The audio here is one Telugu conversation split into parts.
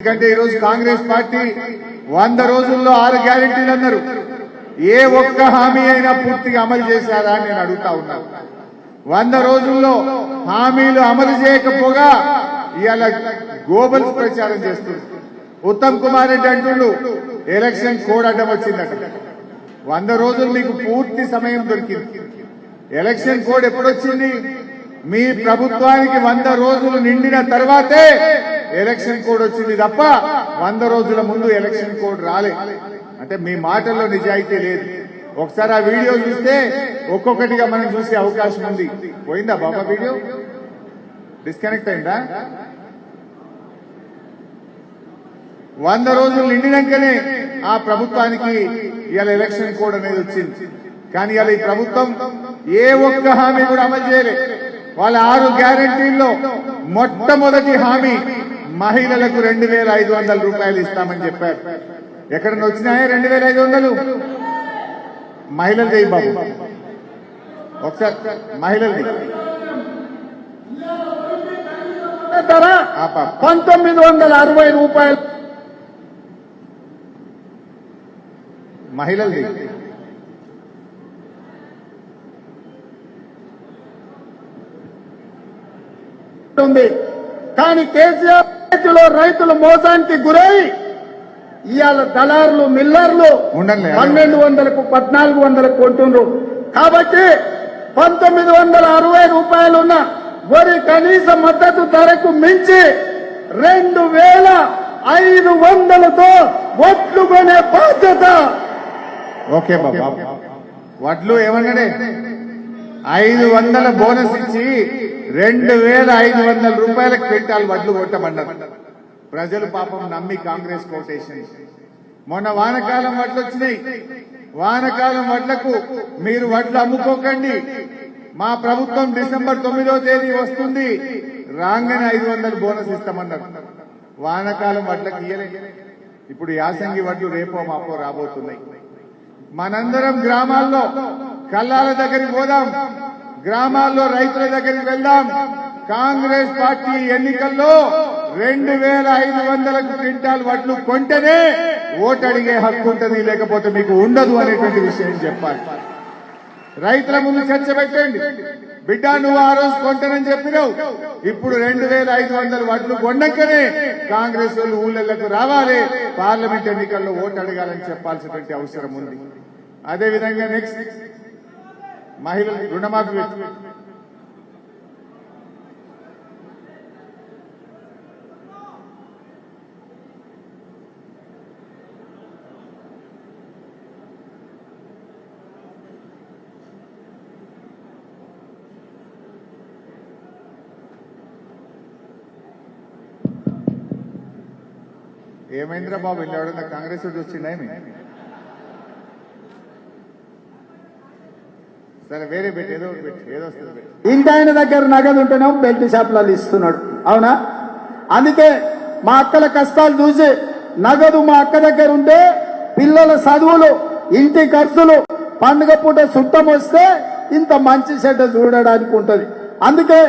ఎందుకంటే ఈరోజు కాంగ్రెస్ పార్టీ వంద రోజుల్లో ఆరు గ్యారెంటీలు అన్నారు. ఏ ఒక్క హామీ అయినా పూర్తిగా అమలు చేశారా అని నేను అడుగుతా ఉన్నాను వంద రోజుల్లో హామీలు అమలు చేయకపోగా ఇవాళ గ్లోబల్ ప్రచారం చేస్తుంది. ఉత్తమ్ కుమార్ రెడ్డి అంటుండు ఎలక్షన్ కోడ్ అడ్డం వచ్చిందట. వంద రోజులు మీకు పూర్తి సమయం దొరికింది. Election code ఎప్పుడొచ్చింది? మీ ప్రభుత్వానికి వంద రోజులు నిండిన తర్వాతే ఎలక్షన్ కోడ్ వచ్చింది తప్ప వంద రోజుల ముందు ఎలక్షన్ కోడ్ రాలే. అంటే మీ మాటల్లో నిజాయితీ లేదు. ఒకసారి ఆ వీడియో చూస్తే ఒక్కొక్కటిగా మనం చూసే అవకాశం ఉంది. పోయిందా బాబా వీడియో? డిస్కనెక్ట్ అయిందా? వంద రోజులు నిండినాకనే ఆ ప్రభుత్వానికి ఇవాళ ఎలక్షన్ కోడ్ అనేది వచ్చింది. కానీ ఇవాళ ఈ ప్రభుత్వం ఏ ఒక్క హామీ కూడా అమలు చేయలేదు వాళ్ళ ఆరు గ్యారంటీల్లో మొట్టమొదటి హామీ మహిళలకు రెండు వేల ఐదు వందల రూపాయలు ఇస్తామని చెప్పారు. ఎక్కడన్నా వచ్చినాయా రెండు వేల ఐదు వందలు? మహిళలు చేయి బాబు. ఒకసారి మహిళలు ధర పంతొమ్మిది వందల అరవై రూపాయలు. మహిళలు ఉంది. కానీ కేసీఆర్ చేతిలో రైతులు మోసానికి గురై ఇవాళ దళారులు మిల్లర్లు. పన్నెండు వందలకు పద్నాలుగు వందలకు కొంటుండ్రు. కాబట్టి పంతొమ్మిది వందల అరవై రూపాయలున్న వరి కనీస మద్దతు ధరకు మించి రెండు వేల ఐదు వందలతో ఒట్లు కొనే బాధ్యత. ఓకే బాబా. వడ్లు ఏమన్నాడే? ఐదు వందల బోనస్ ఇచ్చి రెండు వేల ఐదు వందల రూపాయల క్వింటాల్ వడ్లు కొట్టమన్నారు. ప్రజలు పాపం నమ్మి కాంగ్రెస్ కోటేషన్ మొన్న వానకాలం వడ్లు వచ్చినాయి. వానకాలం వడ్లకు మీరు వడ్లు అమ్ముకోకండి. మా ప్రభుత్వం డిసెంబర్ తొమ్మిదో తేదీ వస్తుంది. రాగానే ఐదు వందలు బోనస్ ఇస్తామన్నారు. వానకాలం వడ్లకు ఇయ్యలే. ఇప్పుడు యాసంగి వడ్లు రేపో మాపో రాబోతున్నాయి. మనందరం గ్రామాల్లో కల్లాల దగ్గరికి పోదాం. గ్రామాల్లో రైతుల దగ్గరికి వెళ్దాం. కాంగ్రెస్ పార్టీ ఎన్నికల్లో రెండు వేల ఐదు వందలకు క్వింటాల్ వడ్లు కొంటేనే ఓటు అడిగే హక్కు ఉంటుంది లేకపోతే మీకు ఉండదు అనేటువంటి విషయం చెప్పాలి. రైతుల ముందు చర్చ పెట్టండి. బిడ్డ నువ్వు ఆ రోజు కొంటానని చెప్పినావు. ఇప్పుడు రెండు వేల ఐదు వందల వడ్లు కొండకనే కాంగ్రెస్ వాళ్ళు ఊళ్ళకు రావాలి. పార్లమెంట్ ఎన్నికల్లో ఓటు అడగాలని చెప్పాల్సినటువంటి అవసరం ఉంది. అదేవిధంగా నెక్స్ట్ నెక్స్ట్ మహిళలు రుణమాఫీ పెట్టి ఏమైందిరా బాబు? వెళ్ళాడు కాంగ్రెస్ వాడు సరే వేరే పెట్టి ఏదో పెట్టి ఏదో వస్తుంది ఆయన దగ్గర నగదు ఉంటేనే బెల్ట్ షాప్లలో ఇస్తున్నాడు. అవునా? అందుకే మా అక్కల కష్టాలు చూసి నగదు మా అక్క దగ్గర ఉంటే పిల్లల చదువులు ఇంటి ఖర్చులు పండుగ పూట సుట్టం వస్తే ఇంత మంచి చెడ్డ చూడడానికి ఉంటుంది. అందుకే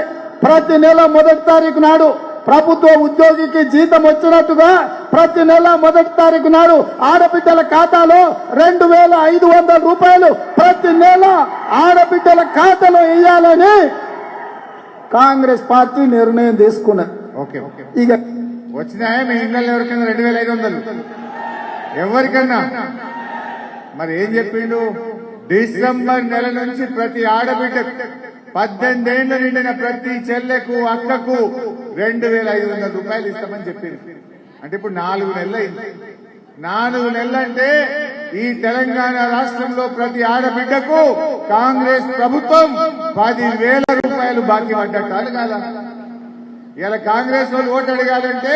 ప్రతి నెల మొదటి తారీఖు నాడు ప్రభుత్వ ఉద్యోగికి జీతం వచ్చినట్టుగా ప్రతి నెల మొదటి తారీఖు నాడు ఆడబిడ్డల ఖాతాలో రెండు వేల ఐదు వందల రూపాయలు ప్రతి నెల ఆడబిడ్డల ఖాతాలో వేయాలని కాంగ్రెస్ పార్టీ నిర్ణయం తీసుకున్నది. Okay okay. ఇక వచ్చినాయా మీ ఇళ్ళల్లో ఎవరికైనా రెండు వేల ఐదు వందలు? ఎవరికన్నా మరి ఏం చెప్పిండు? డిసెంబర్ నెల నుంచి ప్రతి ఆడబిడ్డ పద్దెనిమిది ఏళ్ళు నిండిన ప్రతి చెల్లెకు అక్కకు రెండు వేల ఐదు వందల రూపాయలు ఇస్తామని చెప్పింది. అంటే ఇప్పుడు నాలుగు నెలలు అయింది నాలుగు నెలలంటే ఈ తెలంగాణ రాష్ట్రంలో ప్రతి ఆడబిడ్డకు కాంగ్రెస్ ప్రభుత్వం పది వేల రూపాయలు బాకీ పడ్డట్టు కాదా ఇలా కాంగ్రెస్ వాళ్ళు ఓటు అడగాలంటే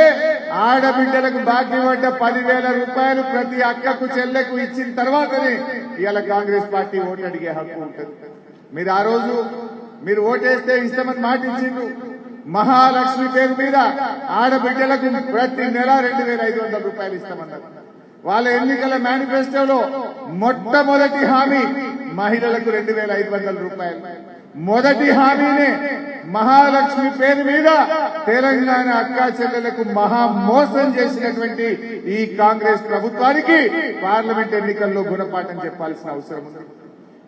ఆడబిడ్డలకు బాకీ పడ్డ పదివేల రూపాయలు ప్రతి అక్కకు చెల్లెకు ఇచ్చిన తర్వాతనే ఇలా కాంగ్రెస్ పార్టీ ఓటు అడిగే హక్కు ఉంటుంది. మీరు ఆ రోజు మీరు ఓటేస్తే ఇస్తామని మాట మహాలక్ష్మి పేరు మీద ఆడబిడ్డలకు ప్రతి నెల రెండు వేల ఐదు వందల రూపాయలు ఇస్తామన్నారు. వాళ్ళ ఎన్నికల మేనిఫెస్టోలో మొట్టమొదటి హామీ మహిళలకు రెండు వేల ఐదు వందల రూపాయలు. మొదటి హామీనే మహాలక్ష్మి పేరు మీద తెలంగాణ అక్కా చెల్లెలకు మహా మోసం చేసినటువంటి ఈ కాంగ్రెస్ ప్రభుత్వానికి పార్లమెంట్ ఎన్నికల్లో గుణపాఠం చెప్పాల్సిన అవసరం ఉంది.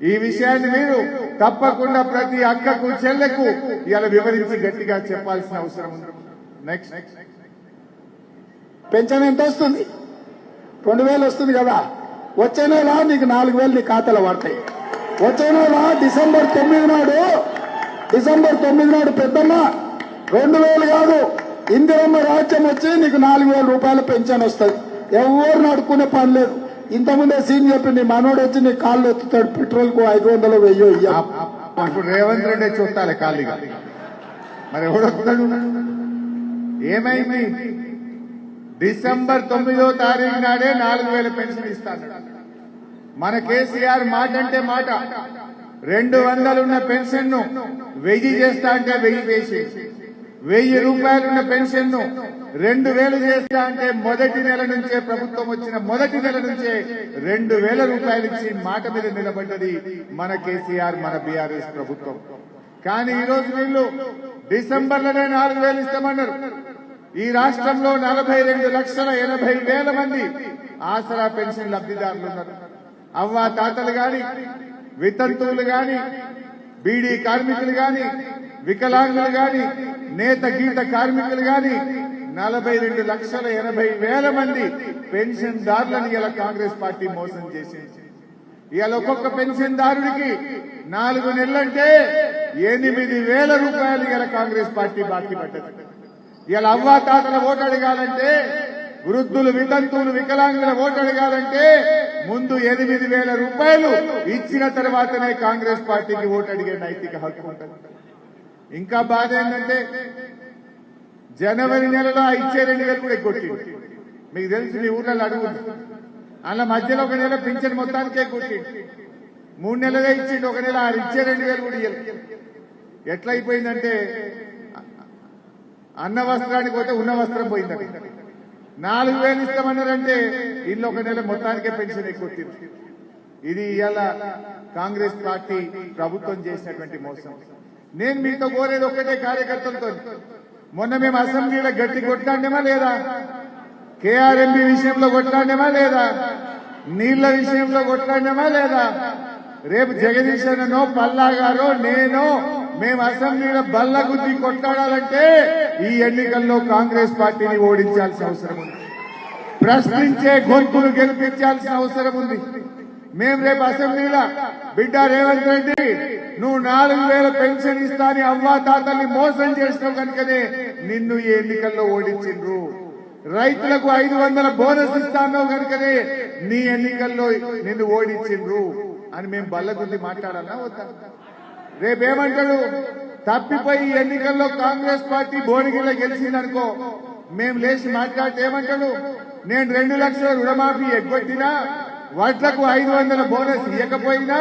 ఈ విషయాన్ని మీరు తప్పకుండా ప్రతి అక్కకు చెల్లెకు ఇలా వివరించి గట్టిగా చెప్పాల్సిన అవసరం ఉంది. నెక్స్ట్ పెన్షన్ ఎంత వస్తుంది? రెండు వేలు వస్తుంది కదా. వచ్చే నెల నీకు నాలుగు వేలు నీ ఖాతాలో పడతాయి. వచ్చే నెల డిసెంబర్ తొమ్మిది నాడు డిసెంబర్ తొమ్మిది నాడు పెద్దమ్మ రెండు వేలు కాదు ఇందిరమ్మ రాజ్యం వచ్చి నీకు నాలుగు వేల రూపాయల పెన్షన్ వస్తుంది. ఎవరు నడుకునే పని లేదు. ఇంతకుముందే సీన్ చెప్పింది మనోడు వచ్చి నీ కాళ్ళు ఎత్తుతాడు పెట్రోల్కు ఐదు వందలు వెయ్యో ఇప్పుడు రేవంత్ రెడ్డి చూస్తాలే ఖాళీగా. మరి ఎవడొస్తాడు ఏమైంది? డిసెంబర్ తొమ్మిదో తారీఖు నాడే నాలుగు వేల పెన్షన్ ఇస్తాను మన కేసీఆర్ మాట అంటే మాట. రెండు వందలున్న పెన్షన్ను వెయ్యి చేస్తా అంటే వెయ్యి వేసేసి వెయ్యి రూపాయలున్న పెన్షన్ను రెండు వేలు చేస్తా అంటే మొదటి నెల నుంచే ప్రభుత్వం వచ్చిన మొదటి నెల నుంచే రెండు వేల రూపాయలు ఇచ్చి మాట మీద నిలబడ్డది మన కేసీఆర్ మన బీఆర్ఎస్ ప్రభుత్వం. కానీ ఈ రోజు వీళ్ళు డిసెంబర్లోనే నాలుగు వేలు ఇస్తామన్నారు. ఈ రాష్ట్రంలో నలభై రెండు లక్షల ఎనభై వేల మంది ఆసరా పెన్షన్ లబ్దిదారులు ఉన్నారు. అవ్వ తాతలు గాని వితంతువులు గాని బీడీ కార్మికులు గాని వికలాంగులు గాని నేత గీత కార్మికులు గాని నలభై రెండు లక్షల ఎనభై వేల మంది పెన్షన్ దారులను ఇలా కాంగ్రెస్ పార్టీ మోసం చేసింది. ఇవాళ ఒక్కొక్క పెన్షన్ దారుడికి నాలుగు నెలలంటే ఎనిమిది వేల రూపాయలు ఇలా కాంగ్రెస్ పార్టీ బాకీ పడ్డది. ఇలా అవ్వా తాతల ఓటు అడగాలంటే వృద్ధులు వితంతువులు వికలాంగుల ఓటు అడగాలంటే ముందు ఎనిమిది వేల రూపాయలు ఇచ్చిన తర్వాతనే కాంగ్రెస్ పార్టీకి ఓటు అడిగే నైతిక హక్కు ఉంటుంది. ఇంకా బాధ ఏంటంటే జనవరి నెలలో ఆ ఇచ్చే రెండు వేలు కూడా ఎగ్గొట్టింది. మీకు తెలుసు మీ ఊర్లలో అడుగు అలా మధ్యలో ఒక నెల పింఛన్ మొత్తానికే కొట్టింది మూడు నెలలే ఇచ్చిండు ఒక నెల ఆరు ఇచ్చే రెండు వేలు కూడా ఎట్లయిపోయిందంటే అయిపోయిందంటే అన్న వస్త్రానికి పోతే ఉన్న వస్త్రం పోయిందండి నాలుగు వేలు ఇస్తామన్నారంటే ఇల్లు ఒక నెల మొత్తానికే పెన్షన్ ఎక్కువ ఇది ఇవాళ కాంగ్రెస్ పార్టీ ప్రభుత్వం చేసినటువంటి మోసం. నేను మీతో కోరేది ఒక్కటే కార్యకర్తలతో. మొన్న మేము అసెంబ్లీలో గట్టి కొట్లాడినామా లేదా? కేఆర్ఎంపీ విషయంలో కొట్లాడినామా లేదా? నీళ్ళ విషయంలో కొట్లాడినామా లేదా? రేపు జగదీశ్ పల్లా గారో నేను మేము అసెంబ్లీలో బల్ల గుద్ది కొట్లాడాలంటే ఈ ఎన్నికల్లో కాంగ్రెస్ పార్టీని ఓడించాల్సిన అవసరం ఉంది. ప్రశ్నించే గొంతులు గెలిపించాల్సిన అవసరం ఉంది. మేము రేపు అసెంబ్లీలో బిడ్డ రేవంత్ రెడ్డి నువ్వు నాలుగు వేల పెన్షన్ ఇస్తాని అవ్వా తాతల్ని మోసం చేసినావు కనుకనే నిన్ను ఈ ఎన్నికల్లో ఓడించిండ్రు. రైతులకు ఐదు వందల బోనస్ ఇస్తాను కనుకనే నీ ఎన్నికల్లో నిన్ను ఓడించిండ్రు అని మేము బల్లగుద్ది మాట్లాడాలా వద్దా? రేపేమంటాడు? తప్పిపోయి ఎన్నికల్లో కాంగ్రెస్ పార్టీ భువనగిరిలో గెలిచిందనుకో మేము లేచి మాట్లాడితే ఏమంటాడు? నేను రెండు లక్షల రుణమాఫీ ఎగ్గొట్టినా వడ్లకు ఐదు వందల బోనస్ ఇవ్వకపోయినా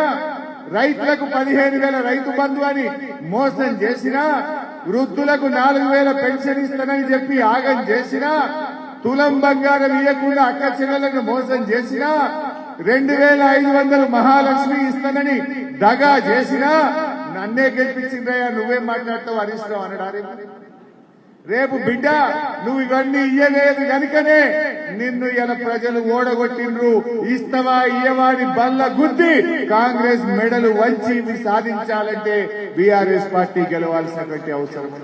రైతులకు పదిహేను వేల రైతు బంధు అని మోసం చేసినా వృద్ధులకు నాలుగు వేల పెన్షన్ ఇస్తానని చెప్పి ఆగం చేసినా తులం బంగారం ఇవ్వకుండా అక్క చెల్లెలకు మోసం చేసినా రెండు వేల ఐదు వందలు మహాలక్ష్మి ఇస్తానని దగా చేసినా నన్నే గెలిపించిందయ్యా నువ్వేం మాట్లాడతావు హరీష్ రావు అనడానికి రేపు బిడ్డ నువ్వు ఇవన్నీ ఇయ్యలేదు కనుకనే నిన్ను ఇలా ప్రజలు ఓడగొట్టిండ్రు. ఇస్తవా ఇయ్యవాడి బల్ల గుద్ది కాంగ్రెస్ మెడలు వంచి సాధించాలంటే బీఆర్ఎస్ పార్టీ గెలవాల్సినటువంటి అవసరం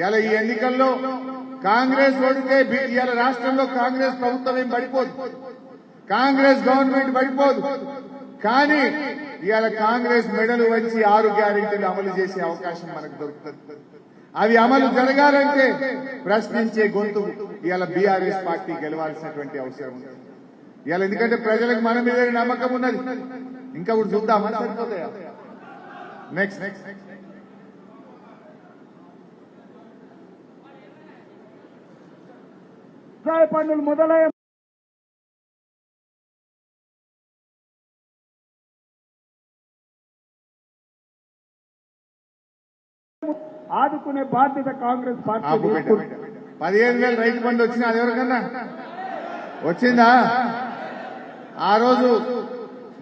ఇలా ఈ ఎన్నికల్లో కాంగ్రెస్ ఓడితే ఇలా రాష్ట్రంలో కాంగ్రెస్ ప్రభుత్వం ఏం పడిపోదు. కాంగ్రెస్ గవర్నమెంట్ పడిపోదు. కానీ ఇవాళ కాంగ్రెస్ మెడలు వచ్చి ఆరు గ్యారెంటీలు అమలు చేసే అవకాశం మనకు దొరుకుతుంది. అవి అమలు జరగాలంటే ప్రశ్నించే గొంతు. ఇవాళ బీఆర్ఎస్ పార్టీ గెలవాల్సినటువంటి అవసరం ఉంది. ఇవాళ ఎందుకంటే ప్రజలకు మన మీద నమ్మకం ఉన్నది. ఇంకా కూడా చూద్దామా? సరిపోతాయా? నెక్స్ట్ నెక్స్ట్ వ్యవసాయ పన్నులు మొదలయ్యే ఆదుకునే బాధ్యత కాంగ్రెస్ పార్టీ ఆపు. పదిహేను వేలు రైతు బంధు వచ్చినా అది ఎవరికన్నా? వచ్చిందా? ఆ రోజు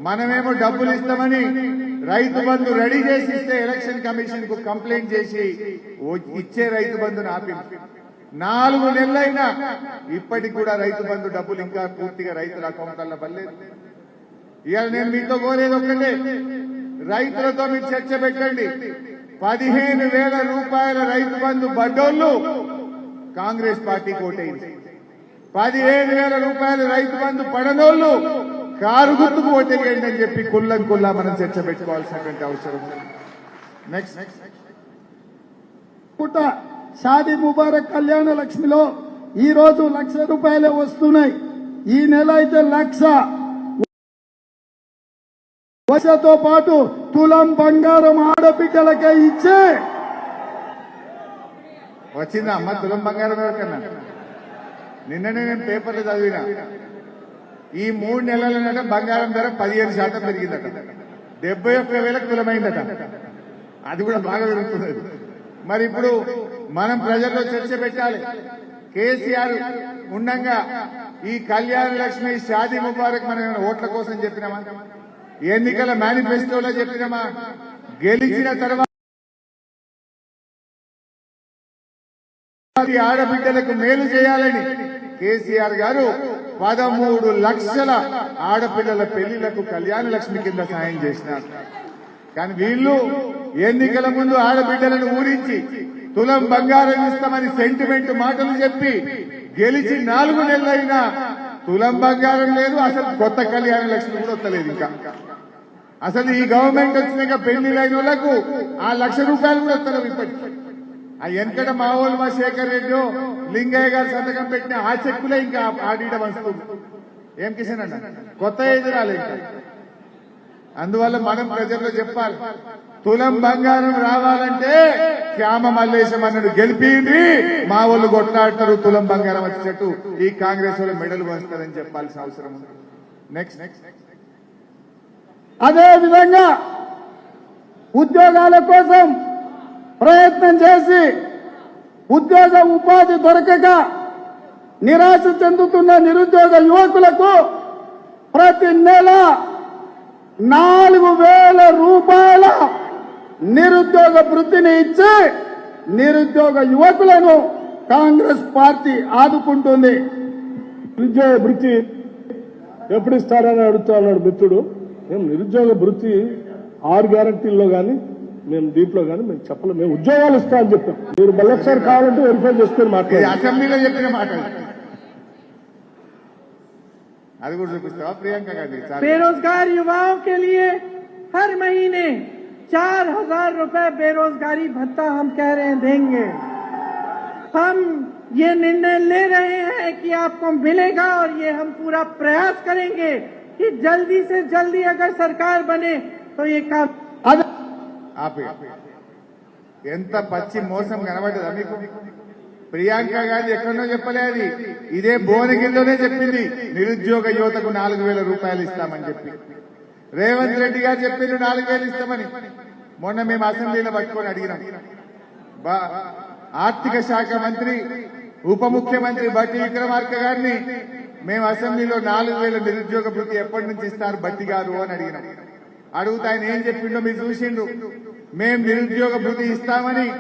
మనమేమో డబ్బులు ఇస్తామని రైతు బంధు రెడీ చేసి ఇస్తే ఎలక్షన్ కమిషన్కు కంప్లైంట్ చేసి ఇచ్చే రైతు బంధుని ఆపింది నాలుగు నెలలైనా ఇప్పటికి కూడా రైతు బంధు డబ్బులు ఇంకా పూర్తిగా రైతుల అకౌంట్లలో పడలేదు. ఇవాళ నేను మీతో కోరేది ఒక్కటే. రైతులతో మీరు చర్చ పెట్టండి. పదిహేను వేల రూపాయల రైతు బంధు బడ్డోళ్ళు కాంగ్రెస్ పార్టీ ఓటైంది పదిహేను వేల రూపాయల రైతు బంధు పడనోళ్ళు కారు గుర్తుకు ఓటేయండి అని చెప్పి కుల్లం కుల్లా మనం చర్చ పెట్టుకోవాల్సినటువంటి అవసరం నెక్స్ట్ పుట్ట షాదీ ముబారక్ కళ్యాణ లక్ష్మిలో ఈ రోజు లక్ష రూపాయలే వస్తున్నాయి. ఈ నెల అయితే లక్ష. వసతో పాటు తులం బంగారం ఆడబిడ్డలకే ఇచ్చే. వచ్చిందా అమ్మ? తులం బంగారం ఎవరికన్నా? నిన్ననే నేను పేపర్లు చదివినా. ఈ మూడు నెలలనట బంగారం ధర పదిహేను శాతం పెరిగిందట. డెబ్బై ఒక్క వేలకు తులమైందట. అది కూడా బాగా పెరుగుతుంది మరి ఇప్పుడు మనం ప్రజల్లో చర్చ పెట్టాలి. కేసీఆర్ ఉండంగా ఈ కళ్యాణ లక్ష్మి షాదీ ముబారక్ మనం ఓట్ల కోసం చెప్పినామా? ఎన్నికల మేనిఫెస్టోలో చెప్పినమా? గెలిచిన తర్వాత ఆడబిడ్డలకు మేలు చేయాలని కేసీఆర్ గారు పదమూడు లక్షల ఆడపిల్లల పెళ్ళిలకు కళ్యాణ లక్ష్మి కింద సాయం చేసినారు. కానీ వీళ్ళు ఎన్నికల ముందు ఆడబిడ్డలను ఊరించి తులం బంగారం ఇస్తామని సెంటిమెంట్ మాటలు చెప్పి గెలిచి నాలుగు నెలలైనా తులం బంగారం లేదు అసలు కొత్త కళ్యాణ లక్ష్మి కూడా వస్తలేదు ఇంకా. అసలు ఈ గవర్నమెంట్ వచ్చినాక పెళ్ళిలైన వాళ్ళకు ఆ లక్ష రూపాయలు కూడా వస్తారు ఇప్పటికీ. ఆ వెనకట మా వాళ్ళు మా శేఖర్ రెడ్డి లింగయ్య గారు సంతకం పెట్టిన ఆ చెక్కులే ఇంకా ఆడియడం వస్తుంది ఏం కిషన్ అన్న? కొత్త ఏది రాలేదు. అందువల్ల మనం ప్రజల్లో చెప్పాలి. తులం బంగారం రావాలంటే శ్యామ మల్లేశం అన్నడు గెలిపింది. మా వాళ్ళు కొట్లాడతారు తులం బంగారం వచ్చేటట్టు. ఈ కాంగ్రెస్ వాళ్ళు మెడల్ వస్తారని చెప్పాల్సిన అవసరం ఉంది. నెక్స్ట్ నెక్స్ట్ అదే విధంగా ఉద్యోగాల కోసం ప్రయత్నం చేసి ఉద్యోగ ఉపాధి దొరకక నిరాశ చెందుతున్న నిరుద్యోగ యువకులకు ప్రతి నెల నాలుగు వేల రూపాయల నిరుద్యోగ వృత్తిని ఇచ్చి నిరుద్యోగ యువకులను కాంగ్రెస్ పార్టీ ఆదుకుంటుంది నిరుద్యోగ వృత్తి ఎప్పుడు ఇస్తారని అడుగుతా ఉన్నాడు మిత్రుడు మేము నిరుద్యోగ వృత్తి ఆరు గ్యారంటీల్లో కానీ మేము దీంట్లో కానీ మేము చెప్పలేము మేము ఉద్యోగాలు ఇస్తామని చెప్పాం మీరు మళ్ళీ ఒకసారి కావాలంటే వెరిఫై చేసుకొని ఇది మాట్లాడారు అసెంబ్లీలో చెప్పిన మాట అది కూడా చూపిస్తావా ప్రియాంక గాంధీ చాలు. बेरोजगार युवाओं के लिए हर महीने चार हजार रूपए बेरोजगारी भत्ता हम कह रहे हैं देंगे हम ये निर्णय ले रहे हैं कि आपको मिलेगा और ये हम पूरा प्रयास करेंगे कि जल्दी से जल्दी अगर सरकार बने तो ये काम అదే ఆపే ఎంత పచ్చి మోసం కనబడ్డదా మీకు ప్రియాంక గాంధీ ఎక్కడో చెప్పలే అది ఇదే భువనగిరిలోనే చెప్పింది నిరుద్యోగ యువతకు నాలుగు వేల రూపాయలు ఇస్తామని చెప్పి రేవంత్ రెడ్డి గారు చెప్పిండు నాలుగు వేలు ఇస్తామని. మొన్న మేము అసెంబ్లీలో పట్టుకొని అడిగినాం. బా- ఆర్థిక శాఖ మంత్రి ఉప ముఖ్యమంత్రి బట్టి విక్రమార్క గారిని మేము అసెంబ్లీలో నాలుగు వేల నిరుద్యోగ భృతి ఎప్పటి నుంచి ఇస్తారు బట్టి గారు అని అడిగినాం. అడుగుతా ఆయన ఏం చెప్పిండో మీరు చూసిండు మేం నిరుద్యోగ భృతి ఇస్తామని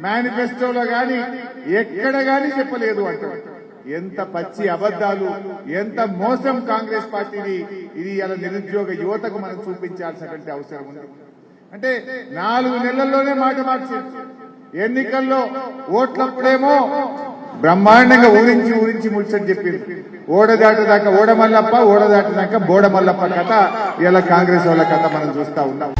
మేనిఫెస్టోలో గాని ఎక్కడ గాని చెప్పలేదు అంటారు. ఎంత పచ్చి అబద్దాలు ఎంత మోసం కాంగ్రెస్ పార్టీని ఇది ఇలా నిరుద్యోగ యువతకు మనం చూపించాల్సినటువంటి అవసరం ఉంది. అంటే నాలుగు నెలల్లోనే మాట మార్చి ఎన్నికల్లో ఓట్లప్పుడేమో బ్రహ్మాండంగా ఊరించి ఊరించి ముడిచని చెప్పింది. ఓడదాటదాకా ఓడమల్లప్ప ఓడదాటదాకా బోడమల్లప్ప కథ ఇలా కాంగ్రెస్ వాళ్ళ కథ మనం చూస్తా ఉన్నాం.